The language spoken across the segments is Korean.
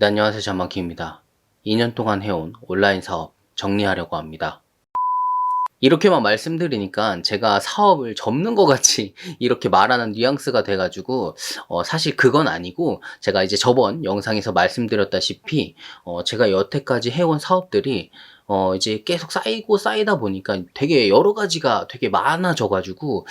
네, 안녕하세요. 잔만키입니다. 2년 동안 해온 온라인 사업 정리하려고 합니다. 이렇게만 말씀드리니까 제가 사업을 접는 것 같이 이렇게 말하는 뉘앙스가 돼가지고 어, 사실 그건 아니고 제가 이제 저번 영상에서 말씀드렸다시피 어, 제가 여태까지 해온 사업들이 어, 이제 계속 쌓이고 쌓이다 보니까 되게 여러 가지가 되게 많아져가지고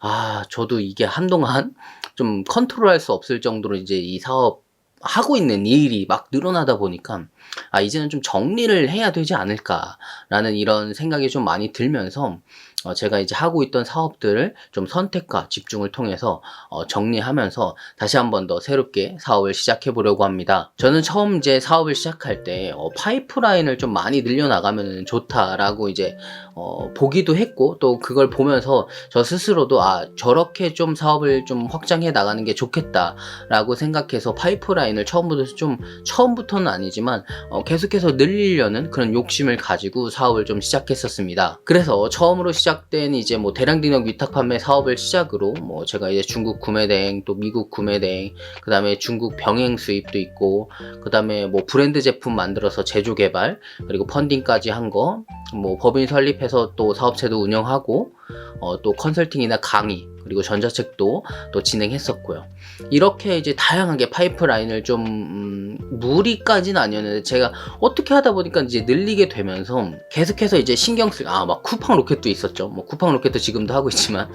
아 저도 이게 한동안 좀 컨트롤할 수 없을 정도로 이제 이 사업 하고 있는 일이 막 늘어나다 보니까 아 이제는 좀 정리를 해야 되지 않을까라는 이런 생각이 좀 많이 들면서 어, 제가 이제 하고 있던 사업들을 좀 선택과 집중을 통해서 어, 정리하면서 다시 한 번 더 새롭게 사업을 시작해 보려고 합니다. 저는 처음 이제 사업을 시작할 때 어, 파이프라인을 좀 많이 늘려나가면 좋다라고 이제 어, 보기도 했고 또 그걸 보면서 저 스스로도 아 저렇게 좀 사업을 좀 확장해 나가는 게 좋겠다라고 생각해서 파이프라인을 처음부터 좀 처음부터는 아니지만 어, 계속해서 늘리려는 그런 욕심을 가지고 사업을 좀 시작했었습니다. 그래서 처음으로 시작 된 이제 뭐 대량 등록 위탁 판매 사업을 시작으로 뭐 제가 이제 중국 구매 대행 또 미국 구매 대행 그다음에 중국 병행 수입도 있고 그다음에 뭐 브랜드 제품 만들어서 제조 개발 그리고 펀딩까지 한 거 뭐 법인 설립해서 또 사업체도 운영하고 어, 또 컨설팅이나 강의 그리고 전자책도 또 진행했었고요. 이렇게 이제 다양하게 파이프라인을 좀 음, 무리까지는 아니었는데 제가 어떻게 하다 보니까 이제 늘리게 되면서 계속해서 이제 신경 쓸 아 막 쿠팡 로켓도 있었죠. 뭐 쿠팡 로켓도 지금도 하고 있지만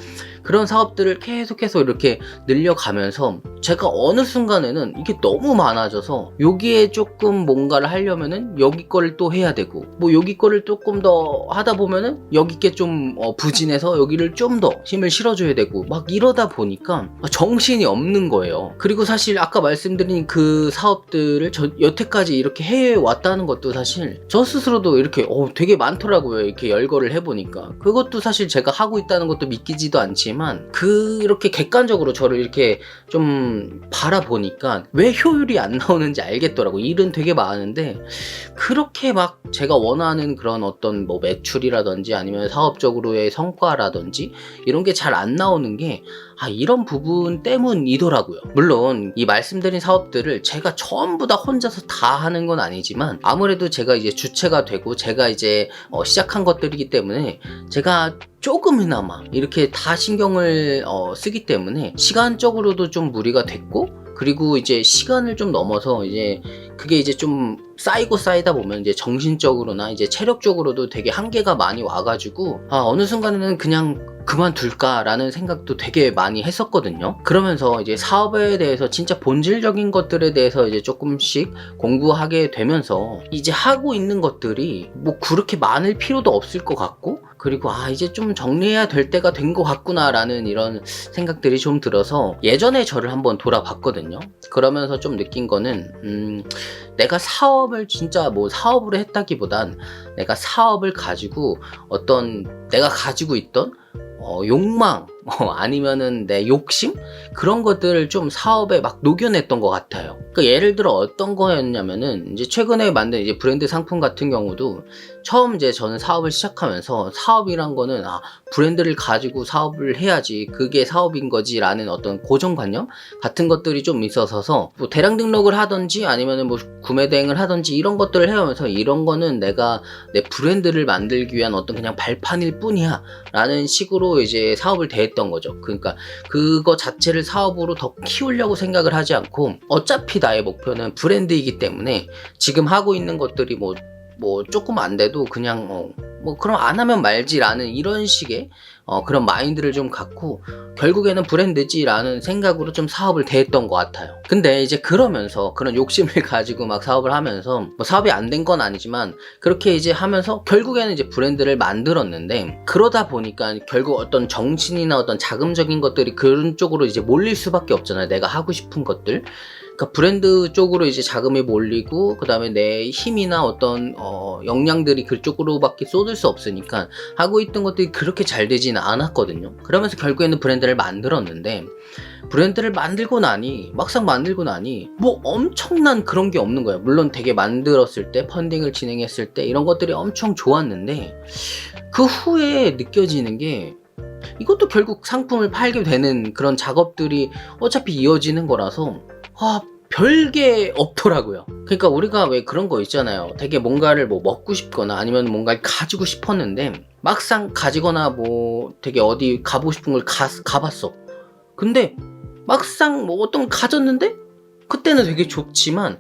그런 사업들을 계속해서 이렇게 늘려가면서 제가 어느 순간에는 이게 너무 많아져서 여기에 조금 뭔가를 하려면은 여기 거를 또 해야 되고 뭐 여기 거를 조금 더 하다 보면은 여기 게좀 어, 부진해서 여기를 좀 더 힘을 실어줘야 되고 막 이러다 보니까 정신이 없는 거예요. 그리고 사실 아까 말씀드린 그 사업들을 저 여태까지 이렇게 해왔다는 것도 사실 저 스스로도 이렇게 어, 되게 많더라고요. 이렇게 열거를 해보니까 그것도 사실 제가 하고 있다는 것도 믿기지도 않지만 그렇게 객관적으로 저를 이렇게 좀 바라보니까 왜 효율이 안 나오는지 알겠더라고. 일은 되게 많은데 그렇게 막 제가 원하는 그런 어떤 뭐 매출이라든지 아니면 사업적으로의 성과라든지 이런 게 잘 안 나오는 게 아, 이런 부분 때문이더라고요. 물론 이 말씀드린 사업들을 제가 전부 다 혼자서 다 하는 건 아니지만 아무래도 제가 이제 주체가 되고 제가 이제 어, 시작한 것들이기 때문에 제가 조금이나마 이렇게 다 신경을 어, 쓰기 때문에 시간적으로도 좀 무리가 됐고 그리고 이제 시간을 좀 넘어서 이제 그게 이제 좀 쌓이고 쌓이다 보면 이제 정신적으로나 이제 체력적으로도 되게 한계가 많이 와가지고 아 어느 순간에는 그냥 그만둘까라는 생각도 되게 많이 했었거든요. 그러면서 이제 사업에 대해서 진짜 본질적인 것들에 대해서 이제 조금씩 공부하게 되면서 이제 하고 있는 것들이 뭐 그렇게 많을 필요도 없을 것 같고 그리고 아 이제 좀 정리해야 될 때가 된 것 같구나라는 이런 생각들이 좀 들어서 예전에 저를 한번 돌아봤거든요. 그러면서 좀 느낀 거는 음 내가 사업 을 진짜 뭐 사업으로 했다기보단 내가 사업을 가지고 어떤 내가 가지고 있던 어, 욕망 어, 아니면은 내 욕심 그런 것들을 좀 사업에 막 녹여냈던 것 같아요. 그 예를 들어 어떤 거였냐면은 이제 최근에 만든 이제 브랜드 상품 같은 경우도 처음 이제 저는 사업을 시작하면서 사업이란 거는 아 브랜드를 가지고 사업을 해야지 그게 사업인 거지라는 어떤 고정관념 같은 것들이 좀 있어서서 뭐 대량 등록을 하든지 아니면은 뭐 구매 대행을 하든지 이런 것들을 해오면서 이런 거는 내가 내 브랜드를 만들기 위한 어떤 그냥 발판일 뿐이야라는 식으로 이제 사업을 대 했던 거죠. 그러니까 그거 자체를 사업으로 더 키우려고 생각을 하지 않고 어차피 나의 목표는 브랜드이기 때문에 지금 하고 있는 것들이 뭐 뭐 조금 안 돼도 그냥 어, 뭐 그럼 안 하면 말지라는 이런 식의 어, 그런 마인드를 좀 갖고 결국에는 브랜드지라는 생각으로 좀 사업을 대했던 것 같아요. 근데 이제 그러면서 그런 욕심을 가지고 막 사업을 하면서 뭐 사업이 안 된 건 아니지만 그렇게 이제 하면서 결국에는 이제 브랜드를 만들었는데 그러다 보니까 결국 어떤 정신이나 어떤 자금적인 것들이 그런 쪽으로 이제 몰릴 수밖에 없잖아요. 내가 하고 싶은 것들. 그러니까 브랜드 쪽으로 이제 자금이 몰리고 그다음에 내 힘이나 어떤 어, 역량들이 그쪽으로밖에 쏟을 수 없으니까 하고 있던 것들이 그렇게 잘 되지는 않았거든요. 그러면서 결국에는 브랜드를 만들었는데 브랜드를 만들고 나니 막상 만들고 나니 뭐 엄청난 그런 게 없는 거예요. 물론 되게 만들었을 때 펀딩을 진행했을 때 이런 것들이 엄청 좋았는데 그 후에 느껴지는 게 이것도 결국 상품을 팔게 되는 그런 작업들이 어차피 이어지는 거라서 아 별게 없더라고요. 그러니까 우리가 왜 그런 거 있잖아요. 되게 뭔가를 뭐 먹고 싶거나 아니면 뭔가를 가지고 싶었는데 막상 가지거나 뭐 되게 어디 가보고 싶은 걸 가, 가봤어. 근데 막상 뭐 어떤 걸 가졌는데 그때는 되게 좋지만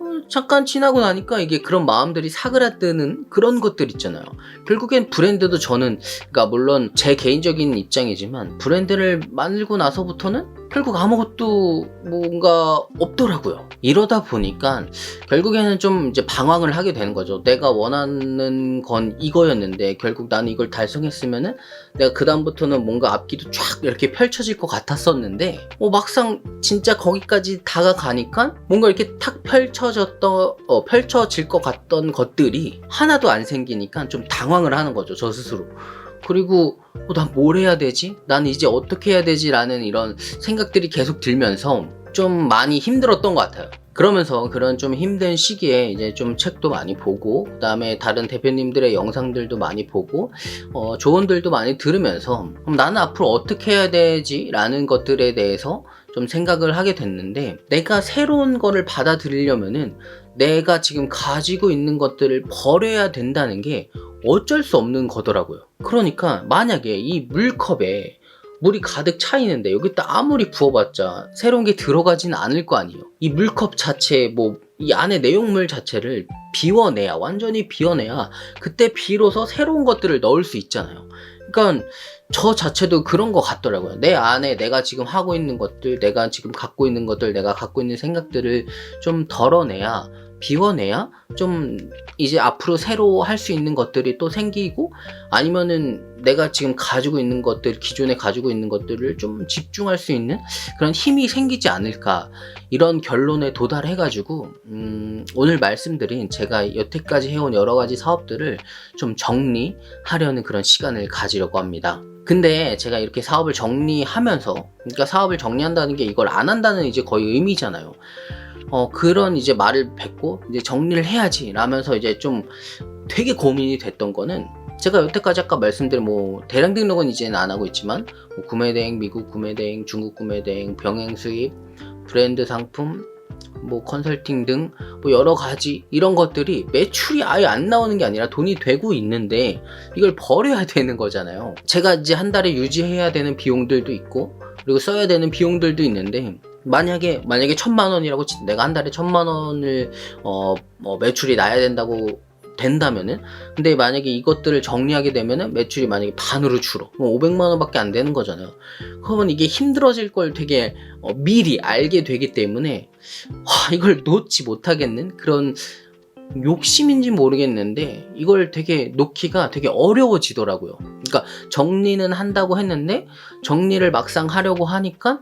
어, 잠깐 지나고 나니까 이게 그런 마음들이 사그라드는 그런 것들 있잖아요. 결국엔 브랜드도 저는 그러니까 물론 제 개인적인 입장이지만 브랜드를 만들고 나서부터는 결국 아무것도 뭔가 없더라고요. 이러다 보니까 결국에는 좀 이제 방황을 하게 되는 거죠. 내가 원하는 건 이거였는데 결국 나는 이걸 달성했으면은 내가 그다음부터는 뭔가 앞뒤도 쫙 이렇게 펼쳐질 것 같았었는데 어, 막상 진짜 거기까지 다가가니까 뭔가 이렇게 탁 펼쳐졌던 어, 펼쳐질 것 같던 것들이 하나도 안 생기니까 좀 당황을 하는 거죠 저 스스로 그리고 어, 난뭘 해야 되지? 난 이제 어떻게 해야 되지? 라는 이런 생각들이 계속 들면서 좀 많이 힘들었던 것 같아요. 그러면서 그런 좀 힘든 시기에 이제 좀 책도 많이 보고, 그 다음에 다른 대표님들의 영상들도 많이 보고, 어, 조언들도 많이 들으면서, 그럼 나는 앞으로 어떻게 해야 되지? 라는 것들에 대해서 좀 생각을 하게 됐는데, 내가 새로운 거를 받아들이려면은 내가 지금 가지고 있는 것들을 버려야 된다는 게 어쩔 수 없는 거더라고요. 그러니까 만약에 이 물컵에 물이 가득 차 있는데 여기다 아무리 부어봤자 새로운 게 들어가지는 않을 거 아니에요. 이 물컵 자체 뭐 이 안에 내용물 자체를 비워내야 완전히 비워내야 그때 비로소 새로운 것들을 넣을 수 있잖아요. 그러니까 저 자체도 그런 것 같더라고요. 내 안에 내가 지금 하고 있는 것들, 내가 지금 갖고 있는 것들, 내가 갖고 있는 생각들을 좀 덜어내야 비워내야 좀 이제 앞으로 새로 할 수 있는 것들이 또 생기고 아니면은 내가 지금 가지고 있는 것들 기존에 가지고 있는 것들을 좀 집중할 수 있는 그런 힘이 생기지 않을까 이런 결론에 도달해 가지고 음, 오늘 말씀드린 제가 여태까지 해온 여러 가지 사업들을 좀 정리하려는 그런 시간을 가지려고 합니다. 근데 제가 이렇게 사업을 정리하면서 그러니까 사업을 정리한다는 게 이걸 안 한다는 이제 거의 의미잖아요. 어, 그런 이제 말을 뱉고 이제 정리를 해야지 라면서 이제 좀 되게 고민이 됐던 거는 제가 여태까지 아까 말씀드린 뭐 대량 등록은 이제는 안 하고 있지만 뭐 구매 대행, 미국 구매 대행, 중국 구매 대행, 병행 수입, 브랜드 상품, 뭐 컨설팅 등 뭐 여러 가지 이런 것들이 매출이 아예 안 나오는 게 아니라 돈이 되고 있는데 이걸 버려야 되는 거잖아요. 제가 이제 한 달에 유지해야 되는 비용들도 있고 그리고 써야 되는 비용들도 있는데 만약에 만약에 천만 원이라고 치- 내가 한 달에 천만 원을 어, 뭐 매출이 나야 된다고 된다면은 근데 만약에 이것들을 정리하게 되면은 매출이 만약에 반으로 줄어 뭐 500만 원밖에 안 되는 거잖아요 그러면 이게 힘들어질 걸 되게 어, 미리 알게 되기 때문에 와 이걸 놓지 못하겠는 그런 욕심인지 모르겠는데 이걸 되게 놓기가 되게 어려워지더라고요. 그러니까 정리는 한다고 했는데 정리를 막상 하려고 하니까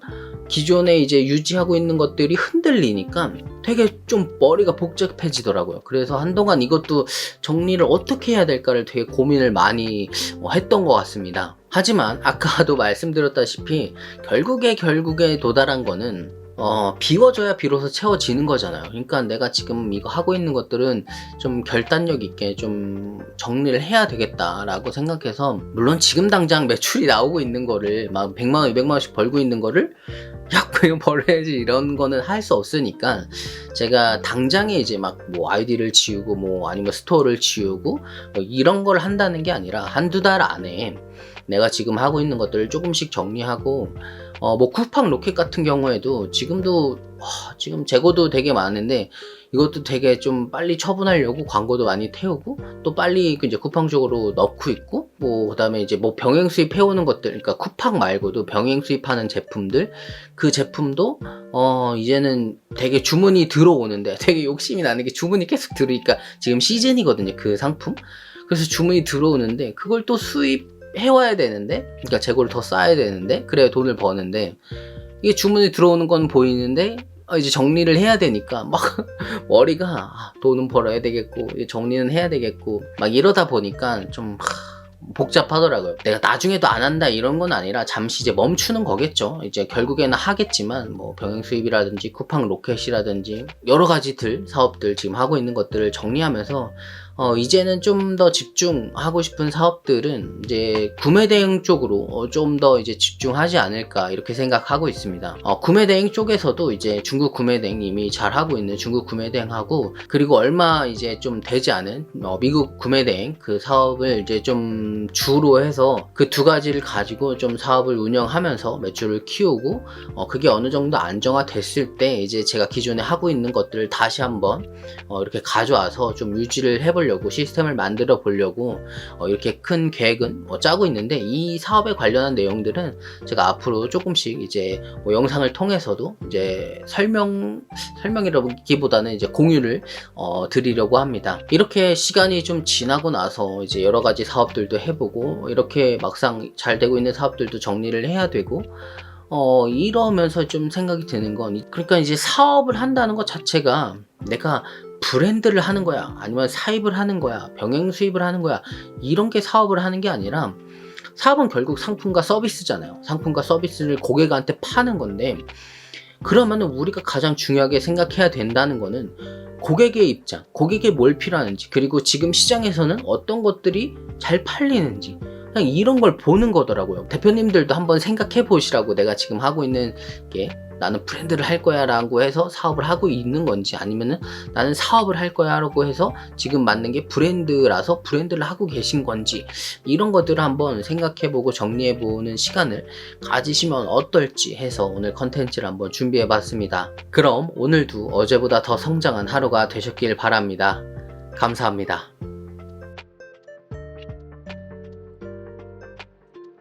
기존에 이제 유지하고 있는 것들이 흔들리니까 되게 좀 머리가 복잡해지더라고요. 그래서 한동안 이것도 정리를 어떻게 해야 될까를 되게 고민을 많이 어, 했던 것 같습니다. 하지만 아까도 말씀드렸다시피 결국에 결국에 도달한 거는 어, 비워져야 비로소 채워지는 거잖아요. 그러니까 내가 지금 이거 하고 있는 것들은 좀 결단력 있게 좀 정리를 해야 되겠다라고 생각해서 물론 지금 당장 매출이 나오고 있는 거를 막 100만 원, 200만 원씩 벌고 있는 거를 야, 그냥 벌어야지 이런 거는 할 수 없으니까 제가 당장에 이제 막 뭐 아이디를 지우고 뭐 아니면 스토어를 지우고 뭐 이런 걸 한다는 게 아니라 한두 달 안에 내가 지금 하고 있는 것들을 조금씩 정리하고 어, 뭐 쿠팡 로켓 같은 경우에도 지금도 와, 지금 재고도 되게 많은데 이것도 되게 좀 빨리 처분하려고 광고도 많이 태우고 또 빨리 그 이제 쿠팡 쪽으로 넣고 있고 뭐 그다음에 이제 뭐 병행 수입 해 오는 것들 그러니까 쿠팡 말고도 병행 수입하는 제품들 그 제품도 어 이제는 되게 주문이 들어오는데 되게 욕심이 나는 게 주문이 계속 들어오니까 지금 시즌이거든요 그 상품. 그래서 주문이 들어오는데 그걸 또 수입 해와야 되는데, 그러니까 재고를 더 쌓아야 되는데, 그래야 돈을 버는데, 이게 주문이 들어오는 건 보이는데, 어, 이제 정리를 해야 되니까, 막, 머리가, 아, 돈은 벌어야 되겠고, 정리는 해야 되겠고, 막 이러다 보니까 좀, 하, 복잡하더라고요. 내가 나중에도 안 한다 이런 건 아니라 잠시 이제 멈추는 거겠죠. 이제 결국에는 하겠지만 뭐 병행 수입이라든지 쿠팡 로켓이라든지 여러 가지들 사업들 지금 하고 있는 것들을 정리하면서 어, 이제는 좀 더 집중하고 싶은 사업들은 이제 구매 대행 쪽으로 어, 좀더 이제 집중하지 않을까 이렇게 생각하고 있습니다. 어, 구매 대행 쪽에서도 이제 중국 구매 대행 이미 잘 하고 있는 중국 구매 대행하고 그리고 얼마 이제 좀 되지 않은 어, 미국 구매 대행 그 사업을 이제 좀 주로 해서 그 두 가지를 가지고 좀 사업을 운영하면서 매출을 키우고 어, 그게 어느 정도 안정화 됐을 때 이제 제가 기존에 하고 있는 것들을 다시 한번 어, 이렇게 가져와서 좀 유지를 해보려고 시스템을 만들어 보려고 어, 이렇게 큰 계획은 어, 짜고 있는데 이 사업에 관련한 내용들은 제가 앞으로 조금씩 이제 뭐 영상을 통해서도 이제 설명 설명이라기보다는 이제 공유를 어, 드리려고 합니다. 이렇게 시간이 좀 지나고 나서 이제 여러 가지 사업들도 해보고 이렇게 막상 잘 되고 있는 사업들도 정리를 해야 되고 어, 이러면서 좀 생각이 드는 건, 그러니까 이제 사업을 한다는 것 자체가 내가 브랜드를 하는 거야, 아니면 사입을 하는 거야, 병행 수입을 하는 거야, 이런 게 사업을 하는 게 아니라, 사업은 결국 상품과 서비스잖아요. 상품과 서비스를 고객한테 파는 건데, 그러면은 우리가 가장 중요하게 생각해야 된다는 거는 고객의 입장, 고객에 뭘 필요하는지, 그리고 지금 시장에서는 어떤 것들이 잘 팔리는지, 그냥 이런 걸 보는 거더라고요. 대표님들도 한번 생각해 보시라고 내가 지금 하고 있는 게 나는 브랜드를 할 거야 라고 해서 사업을 하고 있는 건지 아니면은 나는 사업을 할 거야 라고 해서 지금 맞는 게 브랜드라서 브랜드를 하고 계신 건지 이런 것들을 한번 생각해 보고 정리해 보는 시간을 가지시면 어떨지 해서 오늘 컨텐츠를 한번 준비해 봤습니다. 그럼 오늘도 어제보다 더 성장한 하루가 되셨길 바랍니다. 감사합니다.